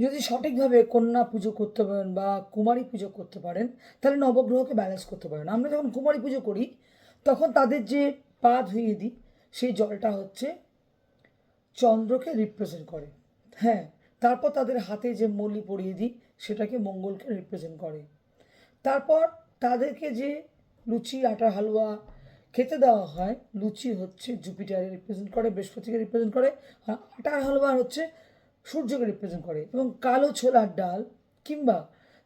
যদি সঠিকভাবে কন্যা পুজো করতে পারেন বা কুমারী পুজো করতে পারেন, তাহলে নবগ্রহকে ব্যালেন্স করতে পারেন। আমরা যখন কুমারী পুজো করি, তখন তাদের যে পা ধুইয়ে দিই, সেই জলটা হচ্ছে চন্দ্রকে রিপ্রেজেন্ট করে। হ্যাঁ তারপর তাদের হাতে যে মলি পরিয়ে দিই, সেটাকে মঙ্গলকে রিপ্রেজেন্ট করে। তারপর তাদেরকে যে লুচি, আটা, হালুয়া খেতে দেওয়া হয়, লুচি হচ্ছে জুপিটারে রিপ্রেজেন্ট করে, বৃহস্পতিকে রিপ্রেজেন্ট করে, আর আটার হালুয়া হচ্ছে সূর্যকে রিপ্রেজেন্ট করে এবং কালো ছোলার ডাল কিংবা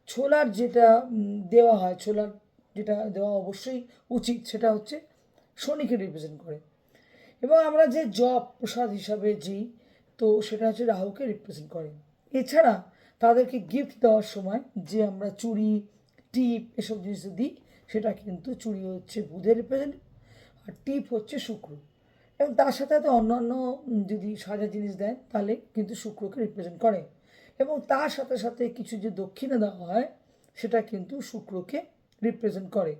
ছোলার যেটা দেওয়া হয়, ছোলার যেটা দেওয়া অবশ্যই উচিত, সেটা হচ্ছে শনিকে রিপ্রেজেন্ট করে। এবং আমরা যে জব প্রসাদ হিসাবে যেই, তো সেটা হচ্ছে রাহুকে রিপ্রেজেন্ট করে। এছাড়া তাদেরকে গিফট দেওয়ার সময় যে আমরা চুড়ি, টিপ এসব জিনিস দিই, সেটা কিন্তু চুড়ি হচ্ছে বুধের রিপ্রেজেন্ট আর টিপ হচ্ছে শুক্র। এবং তার সাথে সাথে অন্যান্য যদি সাজা জিনিস দেন, তাহলে কিন্তু শুক্রকে রিপ্রেজেন্ট করে। এবং তার সাথে সাথে কিছু যে দক্ষিণা দেওয়া হয়, সেটা কিন্তু শুক্রকে রিপ্রেজেন্ট করে।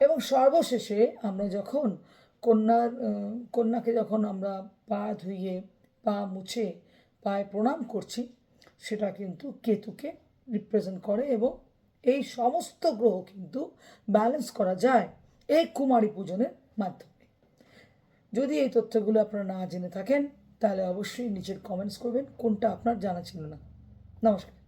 এবং সর্বশেষে আমরা যখন কন্যার কন্যাকে যখন আমরা পা ধুইয়ে, পা মুছে, পায়ে প্রণাম করছি, সেটা কিন্তু কেতুকে রিপ্রেজেন্ট করে এবং এই সমস্ত গ্রহ কিন্তু ব্যালেন্স করা যায় এই কুমারী পূজনের মাধ্যমে। যদি এই তথ্যগুলো আপনারা না জেনে থাকেন, তাহলে অবশ্যই নিচের কমেন্টস করবেন, কোনটা আপনার জানা ছিল না। নমস্কার।